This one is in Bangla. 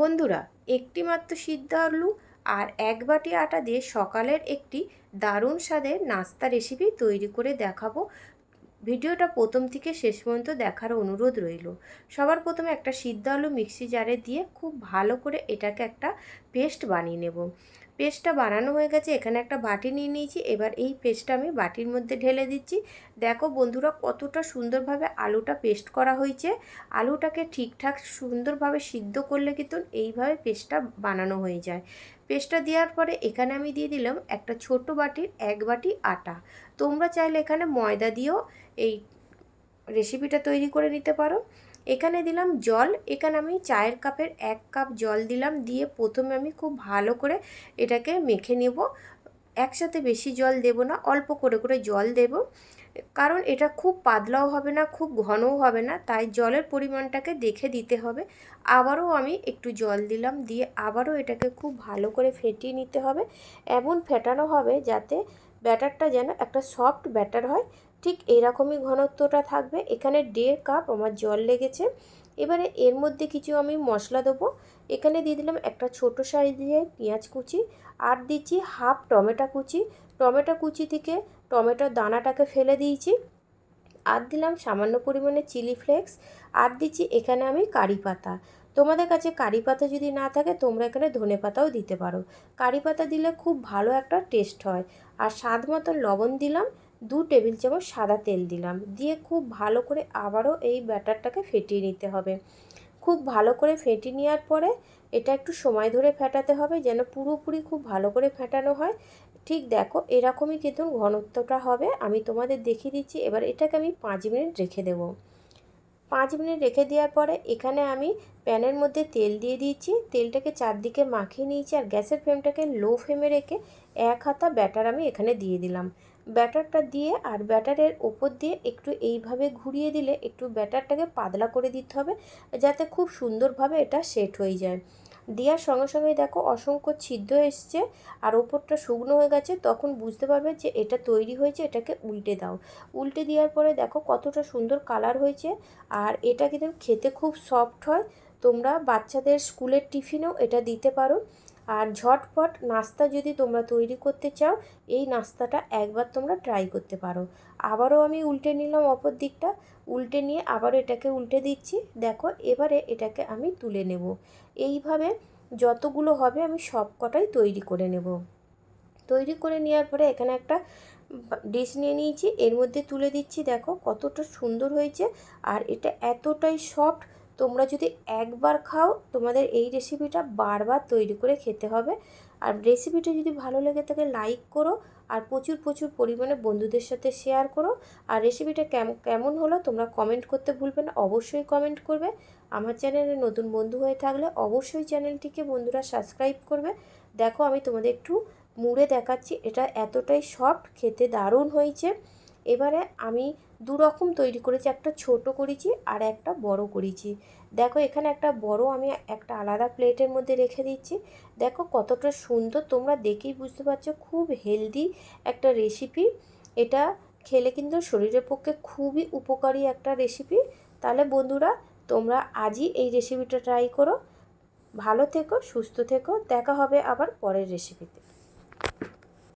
বন্ধুরা একটি মাত্র সিদ্ধ আলু আর এক বাটি আটা দিয়ে সকালের একটি দারুণ স্বাদের নাস্তা রেসিপি তৈরি করে দেখাবো। ভিডিওটা প্রথম থেকে শেষ পর্যন্ত দেখার অনুরোধ রইল। সবার প্রথমে একটা সিদ্ধ আলু মিক্সি জারে দিয়ে খুব ভালো করে এটাকে একটা পেস্ট বানিয়ে নেব। পেস্টটা বানানো হয়ে গেছে, এখানে একটা বাটি নিয়ে নিয়েছি। এবার এই পেস্টটা আমি বাটির মধ্যে ঢেলে দিচ্ছি। দেখো বন্ধুরা কতটা সুন্দরভাবে আলুটা পেস্ট করা হয়েছে। আলুটাকে ঠিকঠাক সুন্দরভাবে সিদ্ধ করলে কিন্তু এইভাবে পেস্টটা বানানো হয়ে যায়। পেস্টটা দেওয়ার পরে এখানে আমি দিয়ে দিলাম একটা ছোট বাটির এক বাটি আটা। তোমরা চাইলে এখানে ময়দা দিয়েও এই রেসিপিটা তৈরি করে নিতে পারো। এখানে দিলাম জল, এখানে আমি চায়ের কাপের এক কাপ জল দিলাম, দিয়ে প্রথমে আমি খুব ভালো করে এটাকে মেখে নেব। একসাথে বেশি জল দেব না, অল্প করে করে জল দেব। কারণ এটা খুব পাতলাও হবে না, খুব ঘনও হবে না, তাই জলের পরিমাণটাকে দেখে দিতে হবে। আবারও আমি একটু জল দিলাম, দিয়ে আবারও এটাকে খুব ভালো করে ফেটিয়ে নিতে হবে। এমন ফেটানো হবে যাতে ব্যাটারটা যেন একটা সফট ব্যাটার হয় ঠিক এরকমই ঘনত্বটা থাকবে। এখানে দেড় কাপ আমার জল লেগেছে। এবারে এর মধ্যে কিছু আমি মশলা দেবো। এখানে দিয়ে দিলাম একটা ছোট দিয়ে পেঁয়াজ কুচি আর দিচ্ছি হাফ টমেটো কুচি। টমেটো কুচি থেকে টমেটোর দানাটাকে ফেলে দিয়েছি। আর দিলাম সামান্য পরিমাণে চিলি ফ্লেক্স। আর দিচ্ছি এখানে আমি কারি পাতা। তোমাদের কাছে কারি পাতা যদি না থাকে, তোমরা এখানে ধনে পাতাও দিতে পারো। কারি পাতা দিলে খুব ভালো একটা টেস্ট হয়। আর স্বাদ মতো লবণ দিলাম। দু টেবিল চামচ সাদা তেল দিলাম। দিয়ে খুব ভালো করে আবারও এই ব্যাটারটাকে ফেটিয়ে নিতে হবে। খুব ভালো করে ফেটিয়ে নেওয়ার পরে এটা একটু সময় ধরে ফেটাতে হবে যেন পুরোপুরি খুব ভালো করে ফেটানো হয়। ঠিক দেখো, এরকমই কিন্তু ঘনত্বটা হবে। আমি তোমাদের দেখিয়ে দিচ্ছি, এবার এটাকে আমি পাঁচ মিনিট রেখে দেবো। পাঁচ মিনিট রেখে দেওয়ার পরে এখানে আমি প্যানের মধ্যে তেল দিয়ে দিয়েছি। তেলটাকে চারদিকে মাখিয়ে নিয়েছি আর গ্যাসের ফ্লেমটাকে লো ফ্লেমে রেখে এক হাতা ব্যাটার আমি এখানে দিয়ে দিলাম। ব্যাটারটা দিয়ে আর ব্যাটারের ওপর দিয়ে একটু এইভাবে ঘুরিয়ে দিলে একটু ব্যাটারটাকে পাতলা করে দিতে হবে, যাতে খুব সুন্দরভাবে এটা সেট হয়ে যায়। দেওয়ার সঙ্গে সঙ্গে দেখো অসংখ্য ছিদ্র এসছে আর ওপরটা শুকনো হয়ে গেছে, তখন বুঝতে পারবে যে এটা তৈরি হয়েছে, এটাকে উল্টে দাও। উল্টে দেওয়ার পরে দেখো কতটা সুন্দর কালার হয়েছে আর এটা কিন্তু খেতে খুব সফট হয়, তোমরা বাচ্চাদের স্কুলের টিফিনেও এটা দিতে পারো। আর ঝটপট নাস্তা যদি তোমরা তৈরি করতে চাও, এই নাস্তাটা একবার তোমরা ট্রাই করতে পারো। আবারও আমি উল্টে নিলাম অপর দিকটা। উল্টে নিয়ে আবারও এটাকে উল্টে দিচ্ছি। দেখো, এবারে এটাকে আমি তুলে নেব। এইভাবে যতগুলো হবে আমি সব কটাই তৈরি করে নেব। তৈরি করে নেওয়ার পরে এখানে একটা ডিশ নিয়ে নিয়েছি। এর মধ্যে তুলে দিচ্ছি। দেখো, কতটা সুন্দর হয়েছে। আর এটা এতটাই সফট তোমরা যদি একবার খাও, তোমাদের এই রেসিপিটা বারবার তৈরি করে খেতে হবে। আর রেসিপিটা যদি ভালো লেগে থাকে লাইক করো আর প্রচুর প্রচুর পরিমাণে বন্ধুদের সাথে শেয়ার করো। আর রেসিপিটা কেমন হলো তোমরা কমেন্ট করতে ভুলবে না, অবশ্যই কমেন্ট করবে। আমার চ্যানেলে নতুন বন্ধু হয়ে থাকলে অবশ্যই চ্যানেলটিকে বন্ধুরা সাবস্ক্রাইব করবে। দেখো, আমি তোমাদের একটু মুড়ে দেখাচ্ছি, এটা এতটাই সফট খেতে দারুণ হয়েছে। এবারে আমি দু রকম তৈরি করেছি, একটা ছোট করেছি আর একটা বড় করেছি। দেখো, এখানে একটা বড় আমি একটা আলাদা প্লেটের মধ্যে রেখে দিচ্ছি। দেখো, কতটা সুন্দর, তোমরা দেখেই বুঝতে পারছ, খুব হেলদি একটা রেসিপি এটা খেলে কিন্তু শরীরের পক্ষে খুবই উপকারী একটা রেসিপি তাহলে বন্ধুরা, তোমরা আজই এই রেসিপিটা ট্রাই করো। ভালো থেকো, সুস্থ থেকো, দেখা হবে আবার পরের রেসিপিতে